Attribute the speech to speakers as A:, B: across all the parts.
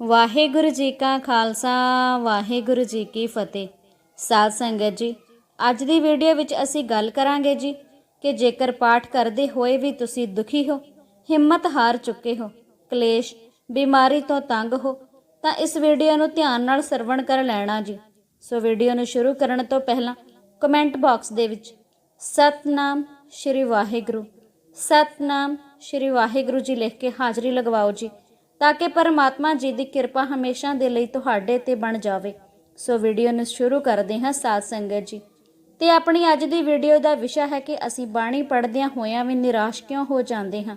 A: ਵਾਹਿਗੁਰੂ ਜੀ ਕਾ ਖਾਲਸਾ, ਵਾਹਿਗੁਰੂ ਜੀ ਕੀ ਫਤਿਹ। ਸਾਧ ਸੰਗਤ ਜੀ, ਅੱਜ ਦੀ ਵੀਡੀਓ ਵਿੱਚ ਅਸੀਂ ਗੱਲ ਕਰਾਂਗੇ ਜੀ ਕਿ ਜੇਕਰ ਪਾਠ ਕਰਦੇ ਹੋਏ ਵੀ ਤੁਸੀਂ ਦੁਖੀ ਹੋ, ਹਿੰਮਤ ਹਾਰ ਚੁੱਕੇ ਹੋ, ਕਲੇਸ਼, ਬਿਮਾਰੀ ਤੋਂ ਤੰਗ ਹੋ, ਤਾਂ ਇਸ ਵੀਡੀਓ ਨੂੰ ਧਿਆਨ ਨਾਲ ਸਰਵਣ ਕਰ ਲੈਣਾ ਜੀ। ਸੋ ਵੀਡੀਓ ਨੂੰ ਸ਼ੁਰੂ ਕਰਨ ਤੋਂ ਪਹਿਲਾਂ ਕਮੈਂਟ ਬਾਕਸ ਦੇ ਵਿੱਚ, ਸਤਨਾਮ ਸ਼੍ਰੀ ਵਾਹਿਗੁਰੂ, ਸਤਨਾਮ ਸ਼੍ਰੀ ਵਾਹਿਗੁਰੂ ਜੀ ਲਿਖ ਕੇ ਹਾਜ਼ਰੀ ਲਗਵਾਓ ਜੀ। ਤਾਂ ਕਿ ਪਰਮਾਤਮਾ ਜੀ ਦੀ ਕਿਰਪਾ ਹਮੇਸ਼ਾ ਦੇ ਲਈ ਤੁਹਾਡੇ ਤੇ ਬਣ ਜਾਵੇ। ਸੋ ਵੀਡੀਓ ਨੂੰ ਸ਼ੁਰੂ ਕਰਦੇ ਹਾਂ ਸਾਧ ਸੰਗਤ ਜੀ। ਤੇ ਆਪਣੀ ਅੱਜ ਦੀ ਵੀਡੀਓ ਦਾ ਵਿਸ਼ਾ ਹੈ ਕਿ ਅਸੀਂ ਬਾਣੀ ਪੜ੍ਹਦਿਆਂ ਹੋਇਆਂ ਵੀ ਨਿਰਾਸ਼ ਕਿਉਂ ਹੋ ਜਾਂਦੇ ਹਾਂ?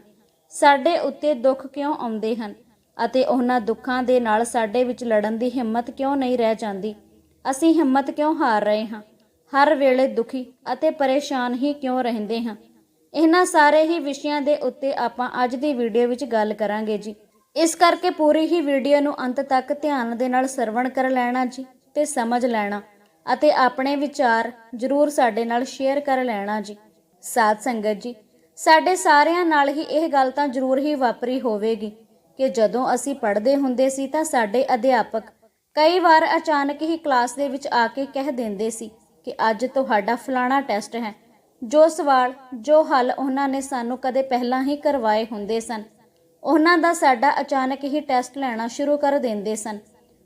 A: ਸਾਡੇ ਉੱਤੇ ਦੁੱਖ ਕਿਉਂ ਆਉਂਦੇ ਹਨ? ਅਤੇ ਉਹਨਾਂ ਦੁੱਖਾਂ ਦੇ ਨਾਲ ਸਾਡੇ ਵਿੱਚ ਲੜਨ ਦੀ ਹਿੰਮਤ ਕਿਉਂ ਨਹੀਂ ਰਹਿ ਜਾਂਦੀ? ਅਸੀਂ ਹਿੰਮਤ ਕਿਉਂ ਹਾਰ ਰਹੇ ਹਾਂ? ਹਰ ਵੇਲੇ ਦੁਖੀ ਅਤੇ ਪਰੇਸ਼ਾਨ ਹੀ ਕਿਉਂ ਰਹਿੰਦੇ ਹਾਂ? ਇਹਨਾਂ ਸਾਰੇ ਹੀ ਵਿਸ਼ਿਆਂ ਦੇ ਉੱਤੇ ਆਪਾਂ ਅੱਜ ਦੀ ਵੀਡੀਓ ਵਿੱਚ ਗੱਲ ਕਰਾਂਗੇ ਜੀ। ਇਸ ਕਰਕੇ ਪੂਰੀ ਹੀ ਵੀਡੀਓ ਨੂੰ ਅੰਤ ਤੱਕ ਧਿਆਨ ਦੇ ਨਾਲ ਸਰਵਣ ਕਰ ਲੈਣਾ ਜੀ ਤੇ ਸਮਝ ਲੈਣਾ ਅਤੇ ਆਪਣੇ ਵਿਚਾਰ ਜ਼ਰੂਰ ਸਾਡੇ ਨਾਲ ਸ਼ੇਅਰ ਕਰ ਲੈਣਾ ਜੀ। ਸਾਧ ਸੰਗਤ ਜੀ, ਸਾਡੇ ਸਾਰਿਆਂ ਨਾਲ ਹੀ ਇਹ ਗੱਲ ਤਾਂ ਜ਼ਰੂਰ ਹੀ ਵਾਪਰੀ ਹੋਵੇਗੀ ਕਿ ਜਦੋਂ ਅਸੀਂ ਪੜ੍ਹਦੇ ਹੁੰਦੇ ਸੀ ਤਾਂ ਸਾਡੇ ਅਧਿਆਪਕ ਕਈ ਵਾਰ ਅਚਾਨਕ ਹੀ ਕਲਾਸ ਦੇ ਵਿੱਚ ਆ ਕੇ ਕਹਿ ਦਿੰਦੇ ਸੀ ਕਿ ਅੱਜ ਤੁਹਾਡਾ ਫਲਾਣਾ ਟੈਸਟ ਹੈ। ਜੋ ਸਵਾਲ, ਜੋ ਹੱਲ ਉਹਨਾਂ ਨੇ ਸਾਨੂੰ ਕਦੇ ਪਹਿਲਾਂ ਹੀ ਕਰਵਾਏ ਹੁੰਦੇ ਸਨ ਉਹਨਾਂ ਦਾ ਸਾਡਾ ਅਚਾਨਕ ਹੀ ਟੈਸਟ ਲੈਣਾ ਸ਼ੁਰੂ ਕਰ ਦਿੰਦੇ ਸਨ।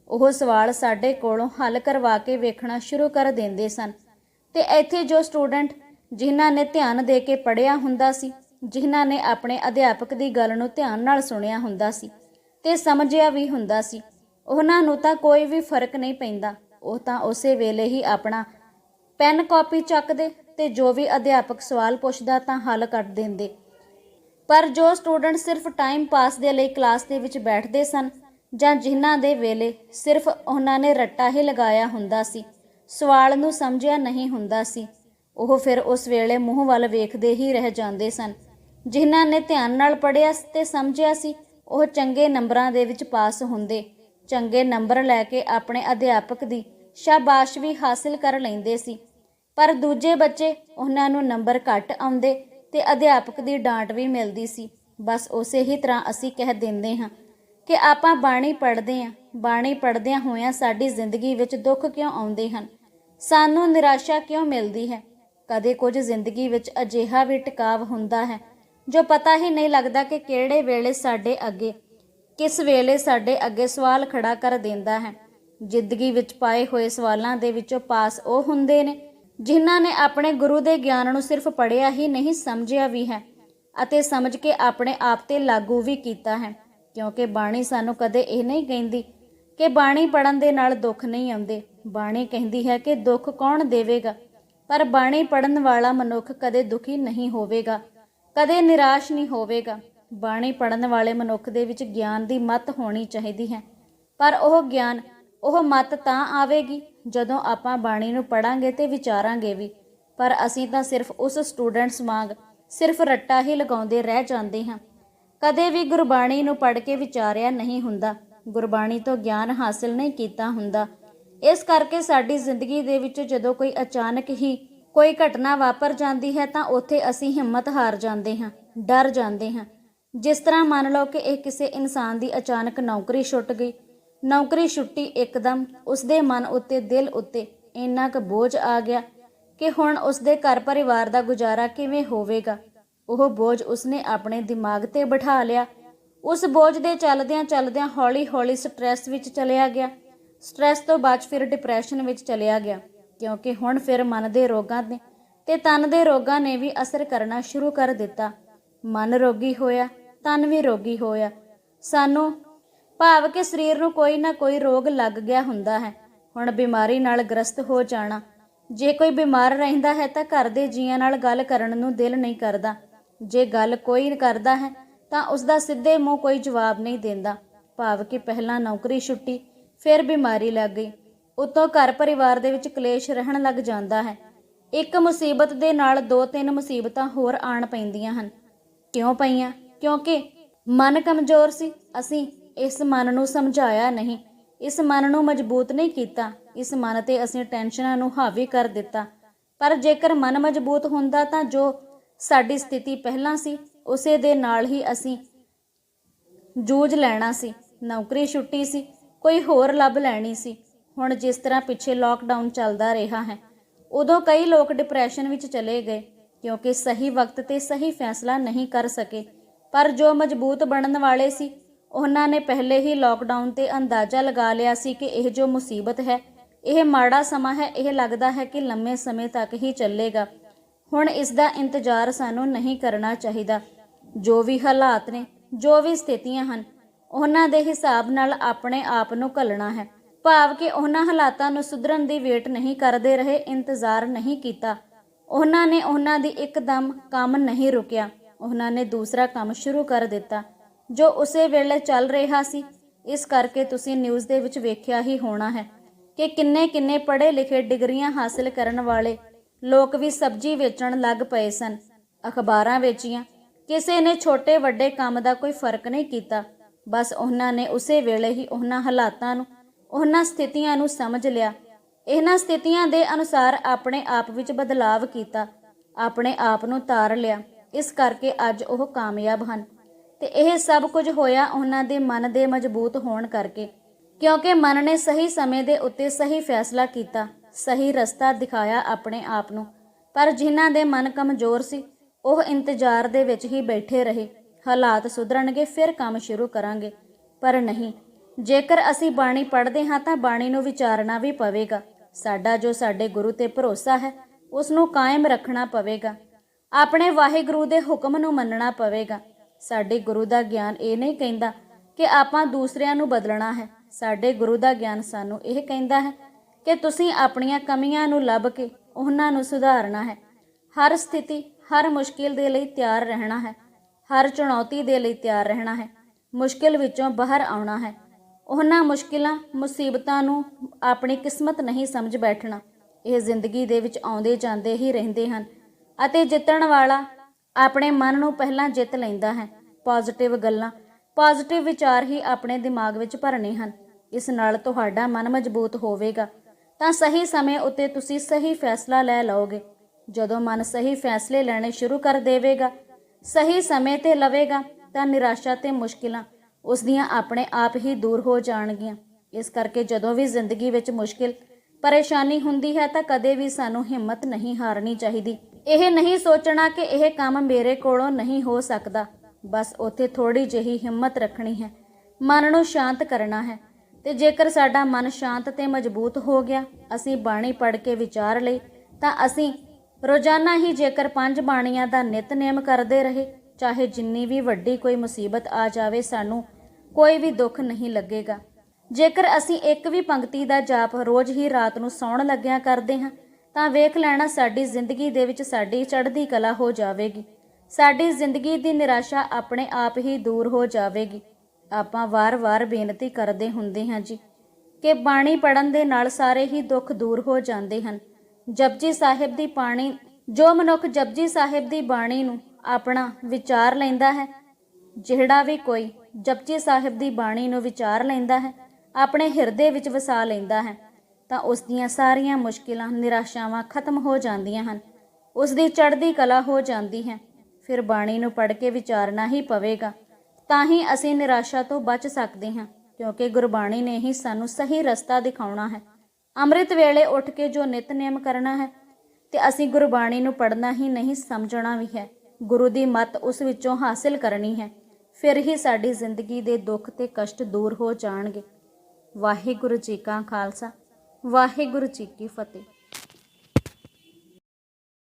A: ਉਹ ਸਵਾਲ ਸਾਡੇ ਕੋਲੋਂ ਹੱਲ ਕਰਵਾ ਕੇ ਵੇਖਣਾ ਸ਼ੁਰੂ ਕਰ ਦਿੰਦੇ ਸਨ। ਤੇ ਇੱਥੇ ਜੋ ਸਟੂਡੈਂਟ ਜਿਨ੍ਹਾਂ ਨੇ ਧਿਆਨ ਦੇ ਕੇ ਪੜ੍ਹਿਆ ਹੁੰਦਾ ਸੀ, ਜਿਨ੍ਹਾਂ ਨੇ ਆਪਣੇ ਅਧਿਆਪਕ ਦੀ ਗੱਲ ਨੂੰ ਧਿਆਨ ਨਾਲ ਸੁਣਿਆ ਹੁੰਦਾ ਸੀ ਤੇ ਸਮਝਿਆ ਵੀ ਹੁੰਦਾ ਸੀ, ਉਹਨਾਂ ਨੂੰ ਤਾਂ ਕੋਈ ਵੀ ਫ਼ਰਕ ਨਹੀਂ ਪੈਂਦਾ। ਉਹ ਤਾਂ ਉਸੇ ਵੇਲੇ ਹੀ ਆਪਣਾ ਪੈਨ ਕਾਪੀ ਚੱਕਦੇ ਤੇ ਜੋ ਵੀ ਅਧਿਆਪਕ ਸਵਾਲ ਪੁੱਛਦਾ ਤਾਂ ਹੱਲ ਕੱਢ ਦਿੰਦੇ। ਪਰ ਜੋ ਸਟੂਡੈਂਟ ਸਿਰਫ ਟਾਈਮ ਪਾਸ ਦੇ ਲਈ ਕਲਾਸ ਦੇ ਵਿੱਚ ਬੈਠਦੇ ਸਨ ਜਾਂ ਜਿਨ੍ਹਾਂ ਦੇ ਵੇਲੇ ਸਿਰਫ ਉਹਨਾਂ ਨੇ ਰੱਟਾ ਹੀ ਲਗਾਇਆ ਹੁੰਦਾ ਸੀ, ਸਵਾਲ ਨੂੰ ਸਮਝਿਆ ਨਹੀਂ ਹੁੰਦਾ ਸੀ, ਉਹ ਫਿਰ ਉਸ ਵੇਲੇ ਮੂੰਹ ਵੱਲ ਵੇਖਦੇ ਹੀ ਰਹਿ ਜਾਂਦੇ ਸਨ। ਜਿਨ੍ਹਾਂ ਨੇ ਧਿਆਨ ਨਾਲ ਪੜ੍ਹਿਆ ਤੇ ਸਮਝਿਆ ਸੀ, ਉਹ ਚੰਗੇ ਨੰਬਰਾਂ ਦੇ ਵਿੱਚ ਪਾਸ ਹੁੰਦੇ, ਚੰਗੇ ਨੰਬਰ ਲੈ ਕੇ ਆਪਣੇ ਅਧਿਆਪਕ ਦੀ ਸ਼ਾਬਾਸ਼ ਵੀ ਹਾਸਿਲ ਕਰ ਲੈਂਦੇ ਸੀ। ਪਰ ਦੂਜੇ ਬੱਚੇ ਉਹਨਾਂ ਨੂੰ ਨੰਬਰ ਘੱਟ ਆਉਂਦੇ ਤੇ ਅਧਿਆਪਕ ਦੀ ਡਾਂਟ ਵੀ ਮਿਲਦੀ ਸੀ। ਬਸ ਉਸੇ ਹੀ ਤਰ੍ਹਾਂ ਅਸੀਂ ਕਹਿ ਦਿੰਦੇ ਹਾਂ ਕਿ ਆਪਾਂ ਬਾਣੀ ਪੜ੍ਹਦੇ ਹਾਂ। ਬਾਣੀ ਪੜ੍ਹਦਿਆਂ ਹੋਇਆਂ ਸਾਡੀ ਜ਼ਿੰਦਗੀ ਵਿੱਚ ਦੁੱਖ ਕਿਉਂ ਆਉਂਦੇ ਹਨ? ਸਾਨੂੰ ਨਿਰਾਸ਼ਾ ਕਿਉਂ ਮਿਲਦੀ ਹੈ? ਕਦੇ ਕੁਝ ਜ਼ਿੰਦਗੀ ਵਿੱਚ ਅਜਿਹਾ ਵੀ ਟਿਕਾਵ ਹੁੰਦਾ ਹੈ ਜੋ ਪਤਾ ਹੀ ਨਹੀਂ ਲੱਗਦਾ ਕਿ ਕਿਹੜੇ ਵੇਲੇ ਸਾਡੇ ਅੱਗੇ, ਕਿਸ ਵੇਲੇ ਸਾਡੇ ਅੱਗੇ ਸਵਾਲ ਖੜਾ ਕਰ ਦਿੰਦਾ ਹੈ। ਜ਼ਿੰਦਗੀ ਵਿੱਚ ਪਾਏ ਹੋਏ ਸਵਾਲਾਂ ਦੇ ਵਿੱਚੋਂ ਪਾਸ ਉਹ ਹੁੰਦੇ ਨੇ ਜਿਨ੍ਹਾਂ ਨੇ ਆਪਣੇ ਗੁਰੂ ਦੇ ਗਿਆਨ ਨੂੰ ਸਿਰਫ ਪੜ੍ਹਿਆ ਹੀ ਨਹੀਂ, ਸਮਝਿਆ ਵੀ ਹੈ ਅਤੇ ਸਮਝ ਕੇ ਆਪਣੇ ਆਪ ਤੇ ਲਾਗੂ ਵੀ ਕੀਤਾ ਹੈ। ਕਿਉਂਕਿ ਬਾਣੀ ਸਾਨੂੰ ਕਦੇ ਇਹ ਨਹੀਂ ਕਹਿੰਦੀ ਕਿ ਬਾਣੀ ਪੜਨ ਦੇ ਨਾਲ ਦੁੱਖ ਨਹੀਂ ਆਉਂਦੇ। ਬਾਣੀ ਕਹਿੰਦੀ ਹੈ ਕਿ ਦੁੱਖ ਕੌਣ ਦੇਵੇਗਾ? ਪਰ ਬਾਣੀ ਪੜਨ ਵਾਲਾ ਮਨੁੱਖ ਕਦੇ ਦੁਖੀ ਨਹੀਂ ਹੋਵੇਗਾ, ਕਦੇ ਨਿਰਾਸ਼ ਨਹੀਂ ਹੋਵੇਗਾ। ਬਾਣੀ ਪੜਨ ਵਾਲੇ ਮਨੁੱਖ ਦੇ ਵਿੱਚ ਗਿਆਨ ਦੀ ਮੱਤ ਹੋਣੀ ਚਾਹੀਦੀ ਹੈ। ਪਰ ਉਹ ਗਿਆਨ, ਉਹ ਮੱਤ ਤਾਂ ਆਵੇਗੀ ਜਦੋਂ ਆਪਾਂ ਬਾਣੀ ਨੂੰ ਪੜਾਂਗੇ ਤੇ ਵਿਚਾਰਾਂਗੇ ਵੀ, ਪਰ ਅਸੀਂ ਤਾਂ ਸਿਰਫ ਉਸ ਸਟੂਡੈਂਟਸ ਵਾਂਗ ਸਿਰਫ ਰੱਟਾ ਹੀ ਲਗਾਉਂਦੇ ਰਹਿ ਜਾਂਦੇ ਹਾਂ। ਕਦੇ ਵੀ ਗੁਰਬਾਣੀ ਨੂੰ ਪੜ੍ਹ ਕੇ ਵਿਚਾਰਿਆ ਨਹੀਂ ਹੁੰਦਾ, ਗੁਰਬਾਣੀ ਤੋਂ ਗਿਆਨ ਹਾਸਿਲ ਨਹੀਂ ਕੀਤਾ ਹੁੰਦਾ। ਇਸ ਕਰਕੇ ਸਾਡੀ ਜ਼ਿੰਦਗੀ ਦੇ ਵਿੱਚ ਜਦੋਂ ਕੋਈ ਅਚਾਨਕ ਹੀ ਕੋਈ ਘਟਨਾ ਵਾਪਰ ਜਾਂਦੀ ਹੈ ਤਾਂ ਉੱਥੇ ਅਸੀਂ ਹਿੰਮਤ ਹਾਰ ਜਾਂਦੇ ਹਾਂ, ਡਰ ਜਾਂਦੇ ਹਾਂ। ਜਿਸ ਤਰ੍ਹਾਂ ਮੰਨ ਲਓ ਕਿ ਇਹ ਕਿਸੇ ਇਨਸਾਨ ਦੀ ਅਚਾਨਕ ਨੌਕਰੀ ਛੁੱਟ ਗਈ ਨੌਕਰੀ ਛੁੱਟੀ ਇੱਕਦਮ ਉਸਦੇ ਮਨ ਉੱਤੇ, ਦਿਲ ਉੱਤੇ ਇੰਨਾ ਕੁ ਬੋਝ ਆ ਗਿਆ ਕਿ ਹੁਣ ਉਸਦੇ ਘਰ ਪਰਿਵਾਰ ਦਾ ਗੁਜ਼ਾਰਾ ਕਿਵੇਂ ਹੋਵੇਗਾ। ਉਹ ਬੋਝ ਉਸਨੇ ਆਪਣੇ ਦਿਮਾਗ ਤੇ ਬਿਠਾ ਲਿਆ। ਉਸ ਬੋਝ ਦੇ ਚੱਲਦਿਆਂ ਚੱਲਦਿਆਂ ਹੌਲੀ-ਹੌਲੀ ਸਟ੍ਰੈਸ ਵਿੱਚ ਚਲਿਆ ਗਿਆ। ਸਟ੍ਰੈਸ ਤੋਂ ਬਾਅਦ ਫਿਰ ਡਿਪਰੈਸ਼ਨ ਵਿੱਚ ਚਲਿਆ ਗਿਆ, ਕਿਉਂਕਿ ਹੁਣ ਫਿਰ ਮਨ ਦੇ ਰੋਗਾਂ ਨੇ ਤੇ ਤਨ ਦੇ ਰੋਗਾਂ ਨੇ ਵੀ ਅਸਰ ਕਰਨਾ ਸ਼ੁਰੂ ਕਰ ਦਿੱਤਾ। ਮਨ ਰੋਗੀ ਹੋਇਆ, ਤਨ ਵੀ ਰੋਗੀ ਹੋਇਆ। ਸਾਨੂੰ ਭਾਵ ਕਿ ਸਰੀਰ ਨੂੰ ਕੋਈ ਨਾ ਕੋਈ ਰੋਗ ਲੱਗ ਗਿਆ ਹੁੰਦਾ ਹੈ। ਹੁਣ ਬਿਮਾਰੀ ਨਾਲ ਗ੍ਰਸਤ ਹੋ ਜਾਣਾ। ਜੇ ਕੋਈ ਬਿਮਾਰ ਰਹਿੰਦਾ ਹੈ ਤਾਂ ਘਰ ਦੇ ਜੀਆਂ ਨਾਲ ਗੱਲ ਕਰਨ ਨੂੰ ਦਿਲ ਨਹੀਂ ਕਰਦਾ। ਜੇ ਗੱਲ ਕੋਈ ਕਰਦਾ ਹੈ ਤਾਂ ਉਸ ਦਾ ਸਿੱਧੇ ਮੂੰਹ ਕੋਈ ਜਵਾਬ ਨਹੀਂ ਦਿੰਦਾ। ਭਾਵ ਕਿ ਪਹਿਲਾਂ ਨੌਕਰੀ ਛੁੱਟੀ, ਫਿਰ ਬਿਮਾਰੀ ਲੱਗ ਗਈ। ਉਤੋਂ ਘਰ ਪਰਿਵਾਰ ਦੇ ਵਿੱਚ ਕਲੇਸ਼ ਰਹਿਣ ਲੱਗ ਜਾਂਦਾ ਹੈ। ਇੱਕ ਮੁਸੀਬਤ ਦੇ ਨਾਲ ਦੋ ਤਿੰਨ ਮੁਸੀਬਤਾਂ ਹੋਰ ਆਣ ਪੈਂਦੀਆਂ ਹਨ। ਕਿਉਂ ਪਈਆਂ? ਕਿਉਂਕਿ ਮਨ ਕਮਜ਼ੋਰ ਸੀ। ਅਸੀਂ ਇਸ ਮਨ ਨੂੰ ਸਮਝਾਇਆ ਨਹੀਂ। ਇਸ ਮਨ ਨੂੰ ਮਜ਼ਬੂਤ ਨਹੀਂ ਕੀਤਾ। ਇਸ ਮਨ ਤੇ ਅਸੀਂ ਟੈਨਸ਼ਨਾਂ ਨੂੰ ਹਾਵੀ ਕਰ ਦਿੱਤਾ। ਪਰ ਜੇਕਰ ਮਨ ਮਜ਼ਬੂਤ ਹੁੰਦਾ ਤਾਂ ਜੋ ਸਾਡੀ ਸਥਿਤੀ ਪਹਿਲਾਂ ਸੀ, ਉਸੇ ਦੇ ਨਾਲ ਹੀ ਅਸੀਂ ਜੂਝ ਲੈਣਾ ਸੀ। ਨੌਕਰੀ ਛੁੱਟੀ ਸੀ, ਕੋਈ ਹੋਰ ਲੱਭ ਲੈਣੀ ਸੀ। ਹੁਣ ਜਿਸ ਤਰ੍ਹਾਂ ਪਿੱਛੇ ਲੋਕਡਾਊਨ ਚੱਲਦਾ ਰਿਹਾ ਹੈ, ਉਦੋਂ ਕਈ ਲੋਕ ਡਿਪਰੈਸ਼ਨ ਵਿੱਚ ਚਲੇ ਗਏ, ਕਿਉਂਕਿ ਸਹੀ ਵਕਤ ਤੇ ਸਹੀ ਫੈਸਲਾ ਨਹੀਂ ਕਰ ਸਕੇ। ਪਰ ਜੋ ਮਜ਼ਬੂਤ ਬਣਨ ਵਾਲੇ ਸੀ ਉਹਨਾਂ ਨੇ ਪਹਿਲੇ ਹੀ ਲਾਕਡਾਊਨ ਤੇ ਅੰਦਾਜ਼ਾ ਲਗਾ ਲਿਆ ਸੀ ਕਿ ਇਹ ਜੋ ਮੁਸੀਬਤ ਹੈ, ਇਹ ਮਾੜਾ ਸਮਾਂ ਹੈ, ਇਹ ਲੱਗਦਾ ਹੈ ਕਿ ਲੰਮੇ ਸਮੇਂ ਤੱਕ ਹੀ ਚੱਲੇਗਾ। ਹੁਣ ਇਸ ਦਾ ਇੰਤਜ਼ਾਰ ਸਾਨੂੰ ਨਹੀਂ ਕਰਨਾ ਚਾਹੀਦਾ। ਜੋ ਵੀ ਹਾਲਾਤ ਨੇ, ਜੋ ਵੀ ਸਥਿਤੀਆਂ ਹਨ, ਉਹਨਾਂ ਦੇ ਹਿਸਾਬ ਨਾਲ ਆਪਣੇ ਆਪ ਨੂੰ ਘੱਲਣਾ ਹੈ। ਭਾਵ ਕਿ ਉਹਨਾਂ ਹਾਲਾਤਾਂ ਨੂੰ ਸੁਧਰਨ ਦੀ ਵੇਟ ਨਹੀਂ ਕਰਦੇ ਰਹੇ, ਇੰਤਜ਼ਾਰ ਨਹੀਂ ਕੀਤਾ। ਉਹਨਾਂ ਨੇ ਉਹਨਾਂ ਦੀ ਇੱਕਦਮ ਕੰਮ ਨਹੀਂ ਰੁਕਿਆ। ਉਹਨਾਂ ਨੇ ਦੂਸਰਾ ਕੰਮ ਸ਼ੁਰੂ ਕਰ ਦਿੱਤਾ। ਜੋ ਉਸੇ ਵੇਲੇ ਚੱਲ ਰਿਹਾ ਸੀ, ਇਸ ਕਰਕੇ ਤੁਸੀਂ ਨਿਊਜ਼ ਦੇ ਵਿੱਚ ਵੇਖਿਆ ਹੀ ਹੋਣਾ ਹੈ ਕਿ ਕਿੰਨੇ ਕਿੰਨੇ ਪੜ੍ਹੇ ਲਿਖੇ ਡਿਗਰੀਆਂ ਹਾਸਲ ਕਰਨ ਵਾਲੇ ਲੋਕ ਵੀ ਸਬਜ਼ੀ ਵੇਚਣ ਲੱਗ ਪਏ ਸਨ। ਅਖਬਾਰਾਂ ਵੇਚੀਆਂ। ਕਿਸੇ ਨੇ ਛੋਟੇ ਵੱਡੇ ਕੰਮ ਦਾ ਕੋਈ ਫ਼ਰਕ ਨਹੀਂ ਕੀਤਾ। ਬਸ ਉਹਨਾਂ ਨੇ ਉਸੇ ਵੇਲੇ ਹੀ ਉਹਨਾਂ ਹਾਲਾਤਾਂ ਨੂੰ, ਉਹਨਾਂ ਸਥਿਤੀਆਂ ਨੂੰ ਸਮਝ ਲਿਆ। ਇਹਨਾਂ ਸਥਿਤੀਆਂ ਦੇ ਅਨੁਸਾਰ ਆਪਣੇ ਆਪ ਵਿੱਚ ਬਦਲਾਵ ਕੀਤਾ। ਆਪਣੇ ਆਪ ਨੂੰ ਤਾਰ ਲਿਆ। ਇਸ ਕਰਕੇ ਅੱਜ ਉਹ ਕਾਮਯਾਬ ਹਨ। ਤੇ ਇਹ ਸਭ ਕੁਝ ਹੋਇਆ ਉਹਨਾਂ ਦੇ ਮਨ ਦੇ ਮਜ਼ਬੂਤ ਹੋਣ ਕਰਕੇ। ਕਿਉਂਕਿ ਮਨ ਨੇ ਸਹੀ ਸਮੇਂ ਦੇ ਉੱਤੇ ਸਹੀ ਫੈਸਲਾ ਕੀਤਾ, ਸਹੀ ਰਸਤਾ ਦਿਖਾਇਆ ਆਪਣੇ ਆਪ ਨੂੰ। ਪਰ ਜਿਨ੍ਹਾਂ ਦੇ ਮਨ ਕਮਜ਼ੋਰ ਸੀ, ਉਹ ਇੰਤਜ਼ਾਰ ਦੇ ਵਿੱਚ ਹੀ ਬੈਠੇ ਰਹੇ। ਹਾਲਾਤ ਸੁਧਰਨਗੇ, ਫਿਰ ਕੰਮ ਸ਼ੁਰੂ ਕਰਾਂਗੇ। ਪਰ ਨਹੀਂ, ਜੇਕਰ ਅਸੀਂ ਬਾਣੀ ਪੜ੍ਹਦੇ ਹਾਂ ਤਾਂ ਬਾਣੀ ਨੂੰ ਵਿਚਾਰਨਾ ਵੀ ਪਵੇਗਾ। ਸਾਡਾ ਜੋ ਸਾਡੇ ਗੁਰੂ ਤੇ ਭਰੋਸਾ ਹੈ ਉਸ ਨੂੰ ਕਾਇਮ ਰੱਖਣਾ ਪਵੇਗਾ। ਆਪਣੇ ਵਾਹਿਗੁਰੂ ਦੇ ਹੁਕਮ ਨੂੰ ਮੰਨਣਾ ਪਵੇਗਾ। ਸਾਡੇ ਗੁਰੂ ਦਾ ਗਿਆਨ ਇਹ ਨਹੀਂ ਕਹਿੰਦਾ ਕਿ ਆਪਾਂ ਦੂਸਰਿਆਂ ਨੂੰ ਬਦਲਣਾ ਹੈ। ਸਾਡੇ ਗੁਰੂ ਦਾ ਗਿਆਨ ਸਾਨੂੰ ਇਹ ਕਹਿੰਦਾ ਹੈ ਕਿ ਤੁਸੀਂ ਆਪਣੀਆਂ ਕਮੀਆਂ ਨੂੰ ਲੱਭ ਕੇ ਉਹਨਾਂ ਨੂੰ ਸੁਧਾਰਨਾ ਹੈ। ਹਰ ਸਥਿਤੀ, ਹਰ ਮੁਸ਼ਕਿਲ ਦੇ ਲਈ ਤਿਆਰ ਰਹਿਣਾ ਹੈ। ਹਰ ਚੁਣੌਤੀ ਦੇ ਲਈ ਤਿਆਰ ਰਹਿਣਾ ਹੈ। ਮੁਸ਼ਕਿਲ ਵਿੱਚੋਂ ਬਾਹਰ ਆਉਣਾ ਹੈ। ਉਹਨਾਂ ਮੁਸ਼ਕਿਲਾਂ, ਮੁਸੀਬਤਾਂ ਨੂੰ ਆਪਣੀ ਕਿਸਮਤ ਨਹੀਂ ਸਮਝ ਬੈਠਣਾ। ਇਹ ਜ਼ਿੰਦਗੀ ਦੇ ਵਿੱਚ ਆਉਂਦੇ ਜਾਂਦੇ ਹੀ ਰਹਿੰਦੇ ਹਨ ਅਤੇ ਜਿੱਤਣ ਵਾਲਾ ਆਪਣੇ ਮਨ ਨੂੰ ਪਹਿਲਾਂ ਜਿੱਤ ਲੈਂਦਾ ਹੈ। ਪੋਜ਼ਿਟਿਵ ਗੱਲਾਂ ਪੋਜ਼ਿਟਿਵ ਵਿਚਾਰ ਹੀ ਆਪਣੇ ਦਿਮਾਗ ਵਿੱਚ ਭਰਨੇ ਹਨ। ਇਸ ਨਾਲ ਤੁਹਾਡਾ ਮਨ ਮਜ਼ਬੂਤ ਹੋਵੇਗਾ। ਤਾਂ ਸਹੀ ਸਮੇਂ ਉੱਤੇ ਤੁਸੀਂ ਸਹੀ ਫੈਸਲਾ ਲੈ ਲਓਗੇ। ਜਦੋਂ ਮਨ ਸਹੀ ਫੈਸਲੇ ਲੈਣੇ ਸ਼ੁਰੂ ਕਰ ਦੇਵੇਗਾ, ਸਹੀ ਸਮੇਂ ਤੇ ਲਵੇਗਾ, ਤਾਂ ਨਿਰਾਸ਼ਾ ਤੇ ਮੁਸ਼ਕਿਲਾਂ ਉਸ ਦੀਆਂ ਆਪਣੇ ਆਪ ਹੀ ਦੂਰ ਹੋ ਜਾਣਗੀਆਂ। ਇਸ ਕਰਕੇ ਜਦੋਂ ਵੀ ਜ਼ਿੰਦਗੀ ਵਿੱਚ ਮੁਸ਼ਕਿਲ, ਪਰੇਸ਼ਾਨੀ ਹੁੰਦੀ ਹੈ ਤਾਂ ਕਦੇ ਵੀ ਸਾਨੂੰ ਹਿੰਮਤ ਨਹੀਂ ਹਾਰਨੀ ਚਾਹੀਦੀ। ਇਹ ਨਹੀਂ ਸੋਚਣਾ ਕਿ ਇਹ ਕੰਮ ਮੇਰੇ ਕੋਲੋਂ ਨਹੀਂ ਹੋ ਸਕਦਾ। ਬਸ ਉੱਥੇ ਥੋੜੀ ਜਿਹੀ ਹਿੰਮਤ ਰੱਖਣੀ ਹੈ। ਮਨ ਨੂੰ ਸ਼ਾਂਤ ਕਰਨਾ ਹੈ। ਤੇ ਜੇਕਰ ਸਾਡਾ ਮਨ ਸ਼ਾਂਤ ਤੇ ਮਜ਼ਬੂਤ ਹੋ ਗਿਆ, ਅਸੀਂ ਬਾਣੀ ਪੜ੍ਹ ਕੇ ਵਿਚਾਰ ਲਈ, ਤਾਂ ਅਸੀਂ ਰੋਜ਼ਾਨਾ ਹੀ ਜੇਕਰ ਪੰਜ ਬਾਣੀਆਂ ਦਾ ਨਿਤਨੇਮ ਕਰਦੇ ਰਹੇ, ਚਾਹੇ ਜਿੰਨੀ ਵੀ ਵੱਡੀ ਕੋਈ ਮੁਸੀਬਤ ਆ ਜਾਵੇ, ਸਾਨੂੰ ਕੋਈ ਵੀ ਦੁੱਖ ਨਹੀਂ ਲੱਗੇਗਾ। ਜੇਕਰ ਅਸੀਂ ਇੱਕ ਵੀ ਪੰਕਤੀ ਦਾ ਜਾਪ ਰੋਜ਼ ਹੀ ਰਾਤ ਨੂੰ ਸੌਣ ਲੱਗਿਆਂ ਕਰਦੇ ਹਾਂ ਤਾਂ ਵੇਖ ਲੈਣਾ ਸਾਡੀ ਜ਼ਿੰਦਗੀ ਦੇ ਵਿੱਚ ਸਾਡੀ ਚੜ੍ਹਦੀ ਕਲਾ ਹੋ ਜਾਵੇਗੀ। ਸਾਡੀ ਜ਼ਿੰਦਗੀ ਦੀ ਨਿਰਾਸ਼ਾ ਆਪਣੇ ਆਪ ਹੀ ਦੂਰ ਹੋ ਜਾਵੇਗੀ। ਆਪਾਂ ਵਾਰ-ਵਾਰ ਬੇਨਤੀ ਕਰਦੇ ਹੁੰਦੇ ਹਾਂ ਜੀ ਕਿ ਬਾਣੀ ਪੜਨ ਦੇ ਨਾਲ ਸਾਰੇ ਹੀ ਦੁੱਖ ਦੂਰ ਹੋ ਜਾਂਦੇ ਹਨ। ਜਪਜੀ ਸਾਹਿਬ ਦੀ ਬਾਣੀ, ਜੋ ਮਨੁੱਖ ਜਪਜੀ ਸਾਹਿਬ ਦੀ ਬਾਣੀ ਨੂੰ ਆਪਣਾ ਵਿਚਾਰ ਲੈਂਦਾ ਹੈ, ਜਿਹੜਾ ਵੀ ਕੋਈ ਜਪਜੀ ਸਾਹਿਬ ਦੀ ਬਾਣੀ ਨੂੰ ਵਿਚਾਰ ਲੈਂਦਾ ਹੈ, ਆਪਣੇ ਹਿਰਦੇ ਵਿੱਚ ਵਸਾ ਲੈਂਦਾ ਹੈ। ਤਾਂ ਉਸ ਦੀਆਂ ਸਾਰੀਆਂ ਮੁਸ਼ਕਿਲਾਂ, ਨਿਰਾਸ਼ਾਵਾਂ ਖਤਮ ਹੋ ਜਾਂਦੀਆਂ ਹਨ। ਉਸ ਦੀ ਚੜ੍ਹਦੀ ਕਲਾ ਹੋ ਜਾਂਦੀ ਹੈ। ਫਿਰ ਬਾਣੀ ਨੂੰ ਪੜ੍ਹ ਕੇ ਵਿਚਾਰਨਾ ਹੀ ਪਵੇਗਾ। ਤਾਂ ਹੀ ਅਸੀਂ ਨਿਰਾਸ਼ਾ ਤੋਂ ਬਚ ਸਕਦੇ ਹਾਂ, ਕਿਉਂਕਿ ਗੁਰਬਾਣੀ ਨੇ ਹੀ ਸਾਨੂੰ ਸਹੀ ਰਸਤਾ ਦਿਖਾਉਣਾ ਹੈ। ਅੰਮ੍ਰਿਤ ਵੇਲੇ ਉੱਠ ਕੇ ਜੋ ਨਿਤਨੇਮ ਕਰਨਾ ਹੈ, ਤੇ ਅਸੀਂ ਗੁਰਬਾਣੀ ਨੂੰ ਪੜ੍ਹਨਾ ਹੀ ਨਹੀਂ ਸਮਝਣਾ ਵੀ ਹੈ। ਗੁਰੂ ਦੀ ਮੱਤ ਉਸ ਵਿੱਚੋਂ ਹਾਸਿਲ ਕਰਨੀ ਹੈ। ਫਿਰ ਹੀ ਸਾਡੀ ਜ਼ਿੰਦਗੀ ਦੇ ਦੁੱਖ ਤੇ ਕਸ਼ਟ ਦੂਰ ਹੋ ਜਾਣਗੇ। ਵਾਹਿਗੁਰੂ ਜੀ ਕਾ ਖਾਲਸਾ। ਵਾਹਿਗੁਰੂ ਜੀ ਕੀ ਫਤਿਹ।